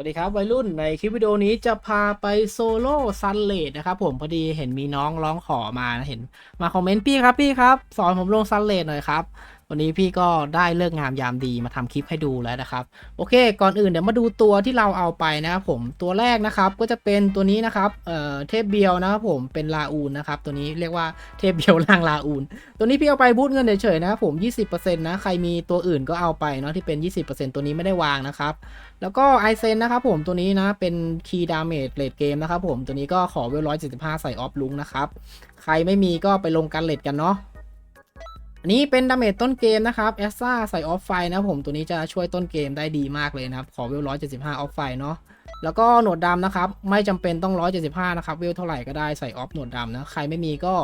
วัสดีครับวัยรุ่นในคลิปวิดีโอนี้จะพาไปโซโล่ซันเลดนะครับผมพอดีเห็นมีน้องร้องขอมานะเห็น มาคอมเมนต์พี่ครับพี่ครับ สอนผมลงซันเลดหน่อยครับ วันนี้พี่ก็ได้เลิกงามยามดีมาทำคลิปให้ดูแล้วนะครับ โอเค ก่อนอื่นเดี๋ยวมาดูตัวที่เราเอาไปนะครับผมตัวแรกนะครับก็จะเป็นตัวนี้นะครับเอ่อเทพเบียวนะครับผมเป็นลาอูนนะครับตัวนี้เรียกว่าเทพเบียวล่างลาอูนตัวนี้พี่เอาไปบูทเงินเฉยๆนะครับผม 20%นะใครมีตัวอื่นก็เอาไปเนาะที่เป็น 20%ตัวนี้ไม่ได้วางนะครับแล้วก็ไอเซนนะครับผมตัวนี้นะเป็นคีย์ดาเมจเลดเกมนะครับผมตัวนี้ก็ขอเวลร้อยเจ็ดสิบห้าใส่ออฟลุงนะครับใครไม่มีก็ไปลงกันเลดกันเนาะ อันนี้เป็นดาเมจต้นเกมนะครับแอสซ่าใส่ออฟไฟนะผมตัวนี้จะช่วยต้นเกมได้ดีมากเลยนะครับ ขอเวลร้อยเจ็ดสิบห้าออฟไฟเนาะแล้วก็หนวดดำนะครับ ไม่จำเป็นต้องร้อยเจ็ดสิบห้านะครับ เวลเท่าไหร่ก็ได้ใส่ออฟหนวดดำนะใครไม่มีก็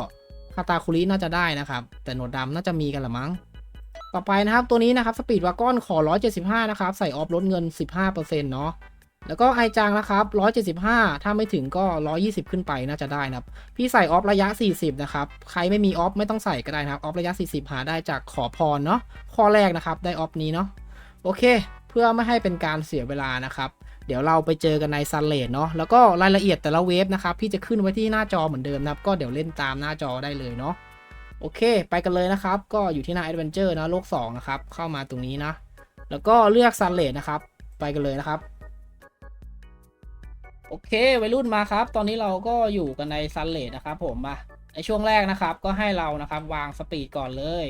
คาตาคุริน่าจะได้นะครับ แต่หนวดดำน่าจะมีกันละมั้ง ต่อไปนะครับตัวนี้นะครับสปีดวากอนขอ 175 นะครับ ใส่ออฟลดเงิน 15%เนาะ แล้วก็ไอจังนะครับ175 ถ้าไม่ถึงก็ 120 ขึ้นไปน่าจะได้นะครับ พี่ใส่ออฟระยะ 40 นะครับ ใครไม่มีออฟไม่ต้องใส่ก็ได้นะครับ ออฟระยะ 40 หาได้จากขอพรเนาะ ข้อแรกนะครับ ได้ออฟนี้เนาะ โอเค เพื่อไม่ให้เป็นการเสียเวลานะครับ เดี๋ยวเราไปเจอกันในซันเลดเนาะ แล้วก็รายละเอียดแต่ละเวฟนะครับ พี่จะขึ้นไว้ที่หน้าจอเหมือนเดิมนะครับ ก็เดี๋ยวเล่นตามหน้าจอได้เลยเนาะ โอเค ไปกันเลยนะครับ ก็อยู่ที่หน้า Adventure นะโลก2นะครับ เข้ามาตรงนี้นะ แล้วก็เลือก Sun r a t นะครับ ไปกันเลยนะครับ โอเควัยรุ่นมาครับ ตอนนี้เราก็อยู่กันใน Sun r a t นะครับผมมาในช่วงแรกนะครับ ก็ให้เรานะครับ วางสปีดก่อนเลย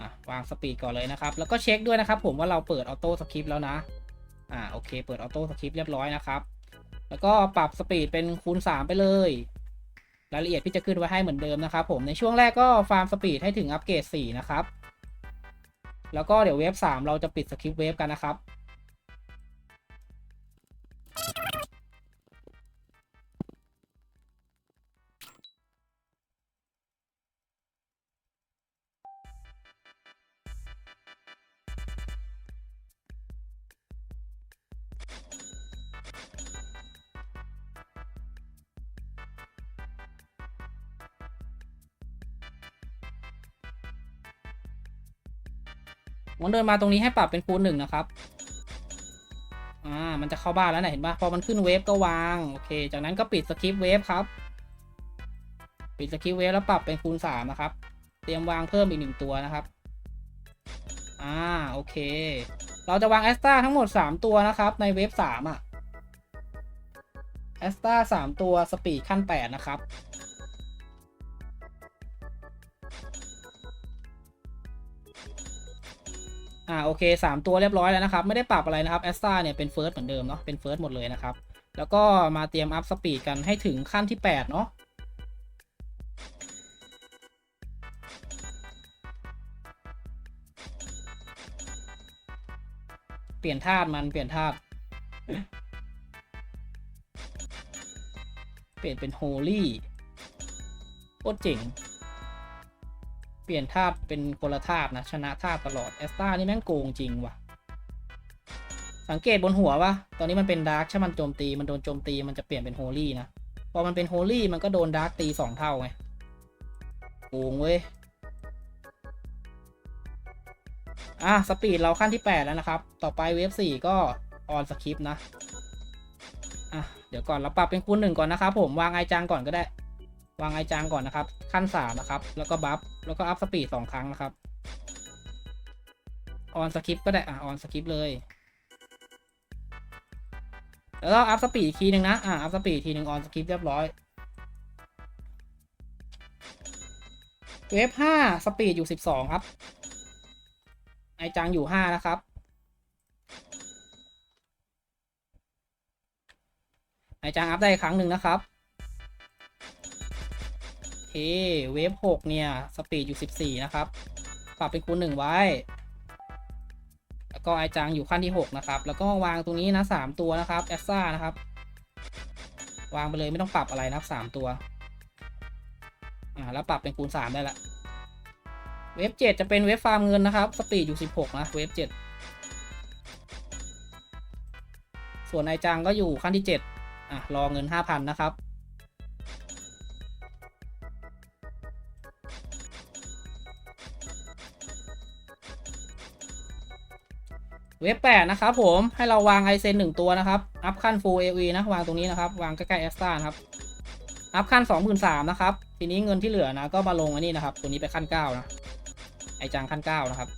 อะวางสปีดก่อนเลยนะครับ แล้วก็เช็คด้วยนะครับ ผมว่าเราเปิดออโต้สคริปต์แล้วนะอ่าโอเค เปิดออโต้สคริปต์เรียบร้อยนะครับ แล้วก็ปรับสปีดเป็นคูณ 3 ไปเลย รายละเอียดพี่จะขึ้นไว้ให้เหมือนเดิมนะครับ ผมในช่วงแรกก็ฟาร์มสปีดให้ถึงอัปเกรด4นะครับแล้วก็เดี๋ยวเวฟ3เราจะปิดสคริปต์เวฟกันนะครับ มันเดินมาตรงนี้ให้ปรับเป็นคูณหนึ่งนะครับ อ่า มันจะเข้าบ้านแล้วนะเห็นปะพอมันขึ้นเวฟก็วาง โอเค จากนั้นก็ปิดสคริปต์เวฟครับ ปิดสคริปต์เวฟแล้วปรับเป็นคูณสามนะครับ เตรียมวางเพิ่มอีกหนึ่งตัวนะครับ อ่า โอเค เราจะวางแอสตาทั้งหมดสามตัวนะครับ ในเวฟสามอะแอสตาสามตัวสปีดขั้นแปดนะครับ อ่าโอเคสามตัวเรียบร้อยแล้วนะครับ ไม่ได้ปรับอะไรนะครับแอสตาเนี่ยเป็นเฟิร์สเหมือนเดิมเนาะเป็นเฟิร์สหมดเลยนะครับ แล้วก็มาเตรียมอัพสปีดกันให้ถึงขั้นที่ 8 เนาะเปลี่ยนธาตุมันเปลี่ยนธาตุเปลี่ยนเป็นโฮลี่โคตรเจ๋ง เปลี่ยนธาตุเป็นคนละธาตุนะ ชนะธาตุตลอดแอสตานี่แม่งโกงจริงว่ะ สังเกตบนหัววะตอนนี้มันเป็นดาร์กถ้ามันโจมตีมันโดนโจมตีมันจะเปลี่ยนเป็นโฮลี่นะ พอมันเป็นโฮลี่มันก็โดนดาร์กตีสองเท่าไงโกงเว้ย อะสปีดเราขั้นที่ 8 แล้วนะครับ ต่อไปเวฟ4ก็ออนสคริปต์นะ อะ เดี๋ยวก่อนเราปรับเป็นคูณหนึ่งก่อนนะครับผมวางไอจังก่อนก็ได้ วางไอจางก่อนนะครับ ขั้นสามนะครับ แล้วก็บัฟ แล้วก็อัพสปีดสองครั้งนะครับ ออนสคริปก็ได้ อะออนสคริปเลย แล้วก็อัพสปีดทีหนึ่งนะ อะอัพสปีดทีหนึ่งออนสคริปเรียบร้อย เวฟห้าสปีดอยู่สิบสองครับ ไอจังอยู่ห้านะครับไอจังอัพได้ครั้งหนึ่งนะครับ เคเวฟหกเนี่ย สปีดอยู่สิบสี่นะครับ ปรับเป็นคูณหนึ่งไว้ แล้วก็ไอจังอยู่ขั้นที่หกนะครับ แล้วก็วางตรงนี้นะสามตัวนะครับแอสซ่านะครับ วางไปเลยไม่ต้องปรับอะไรนะครับสามตัว อ่าแล้วปรับเป็นคูณสามได้ละ เวฟเจ็ดจะเป็นเวฟฟาร์มเงินนะครับ สปีดอยู่สิบหกนะเวฟเจ็ดส่วนไอจังก็อยู่ขั้นที่เจ็ดอะรอเงินห้าพันนะครับ เวเว็บแปดนะครับผมให้เราวางไอเซนหนึ่งตัวนะครับ อัพขั้น full AV นะ วางตรงนี้นะครับ วางใกล้ๆแอสตาครับ อัพขั้นสองหมื่นสามนะครับ ทีนี้เงินที่เหลือนะ ก็มาลงอันนี้นะครับ ตัวนี้ไปขั้นเก้านะ ไอจังขั้นเก้านะครับ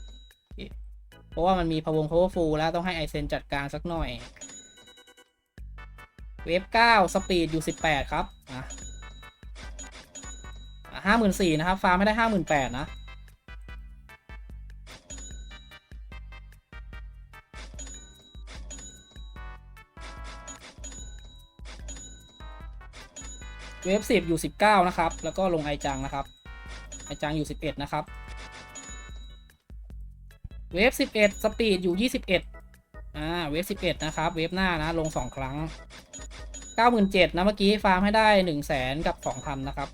เพราะว่ามันมีพวง powerful แล้วต้องให้ไอเซนจัดการสักหน่อย เวฟเก้าสปีดอยู่สิบแปดครับอะห้าหมื่นสี่นะครับ ฟาร์มไม่ได้ห้าหมื่นแปดนะ เวฟสิบอยู่สิบเก้านะครับ แล้วก็ลงไอจังนะครับ ไอจังอยู่สิบเอ็ดนะครับ เวฟสิบเอ็ดสปีดอยู่ยี่สิบเอ็ดอ่า เวฟสิบเอ็ดนะครับ เวฟหน้านะ ลงสองครั้งเก้าหมื่นเจ็ดนะเมื่อกี้ฟาร์มให้ได้หนึ่งแสนกับสองพันนะครับ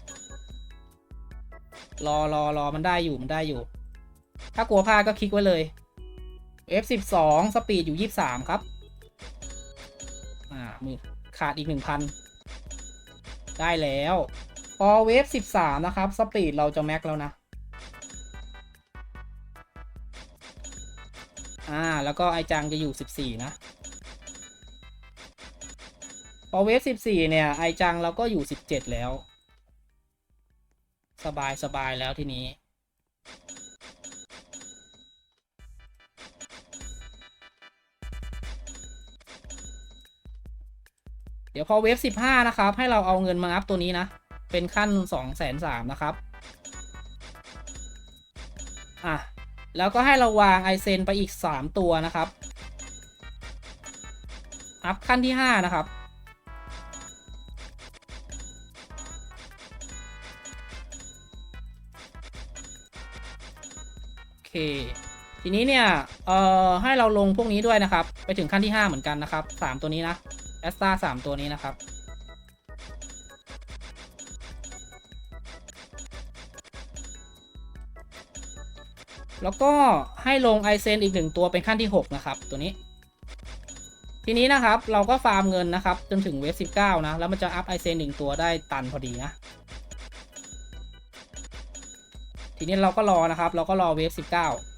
รอรอรอมันได้อยู่มันได้อยู่ ถ้ากลัวพลาดก็คลิกไว้เลย F สิบสองสปีดอยู่ยี่สามครับ อ่ามือขาดอีกหนึ่งพัน ได้แล้ว พอเวฟสิบสามนะครับ สปีดเราจะแม็กแล้วนะ อ่า แล้วก็ไอจังจะอยู่สิบสี่นะ พอเวฟสิบสี่เนี่ย ไอจังเราก็อยู่สิบเจ็ดแล้ว สบายสบายแล้วทีนี้ เดี๋ยวพอเวฟสิบห้านะครับ ให้เราเอาเงินมาอัพตัวนี้นะ เป็นขั้นสองแสนสามนะครับ อะ แล้วก็ให้เราวางไอเซนไปอีกสามตัวนะครับ อัพขั้นที่ห้านะครับโอเคทีนี้เนี่ย เอ่อ ให้เราลงพวกนี้ด้วยนะครับ ไปถึงขั้นที่ 5 เหมือนกันนะครับ 3 ตัวนี้นะ แอสตาสามตัวนี้นะครับ แล้วก็ให้ลงไอเซนอีกหนึ่งตัวเป็นขั้นที่ 6 นะครับ ตัวนี้ ทีนี้นะครับเราก็ฟาร์มเงินนะครับ จนถึงเวฟ19นะ แล้วมันจะอัพไอเซนหนึ่งตัวได้ตันพอดีนะ ทีนี้เราก็รอนะครับ เราก็รอเวฟ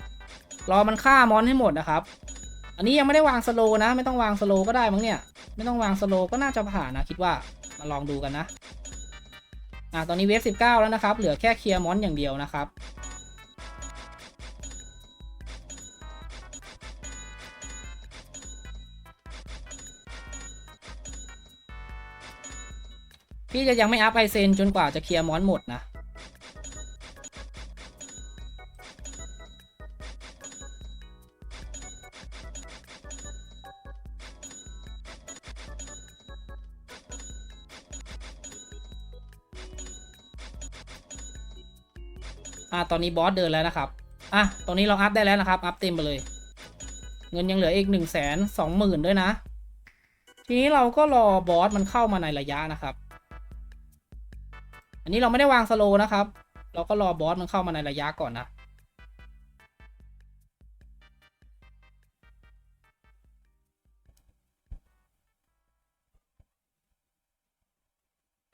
19รอมันฆ่ามอนให้หมดนะครับ อันนี้ยังไม่ได้วางสโลว์นะ ไม่ต้องวางสโลวก็ได้มั้งเนี่ย ไม่ต้องวางสโลวก็น่าจะผ่านนะคิดว่ามาลองดูกันนะอ่าตอนนี้เวฟ19 แล้วนะครับ เหลือแค่เคลียร์มอนอย่างเดียวนะครับพี่จะยังไม่อัพไอเซนจนกว่าจะเคลียร์มอนหมดนะ อะตอนนี้บอสเดินแล้วนะครับอะตรงนี้เราอัพได้แล้วนะครับ อัพเต็มไปเลย เงินยังเหลืออีกหนึ่งแสนสองหมื่นด้วยนะ ทีนี้เราก็รอบอสมันเข้ามาในระยะนะครับ อันนี้เราไม่ได้วางสโลว์นะครับ เราก็รอบอสมันเข้ามาในระยะก่อนนะ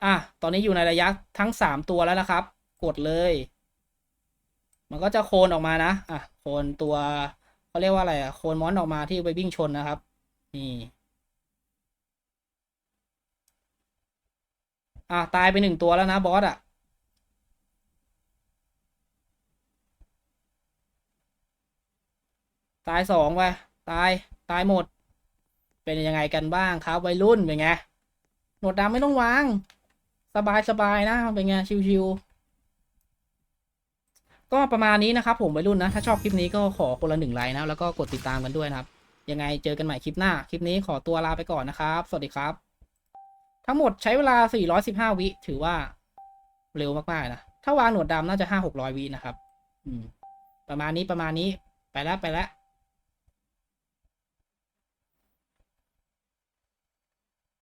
อะ ตอนนี้อยู่ในระยะทั้งสามตัวแล้วนะครับ กดเลย มันก็จะโคนออกมานะ อะ โคนตัวเขาเรียกว่าอะไรอะ โคนมอนออกมาที่ไปวิ่งชนนะครับ นี่ อะตายไปหนึ่งตัวแล้วนะบอสอะตายสองไปตายตายหมด เป็นยังไงกันบ้างครับวัยรุ่นเป็นไงหนวดดำไม่ต้องวาง สบายสบายนะเป็นไงชิวๆ ก็ประมาณนี้นะครับผมวัยรุ่นนะ ถ้าชอบคลิปนี้ก็ขอคนละหนึ่งไลค์นะแล้วก็กดติดตามกันด้วยนะครับ ยังไงเจอกันใหม่คลิปหน้า คลิปนี้ขอตัวลาไปก่อนนะครับ สวัสดีครับ ทั้งหมดใช้เวลา 415 วิถือว่าเร็วมากๆนะ ถ้าวางหนวดดำน่าจะ 5-600 วินะครับ อืม ประมาณนี้ประมาณนี้ ไปแล้วไปแล้ว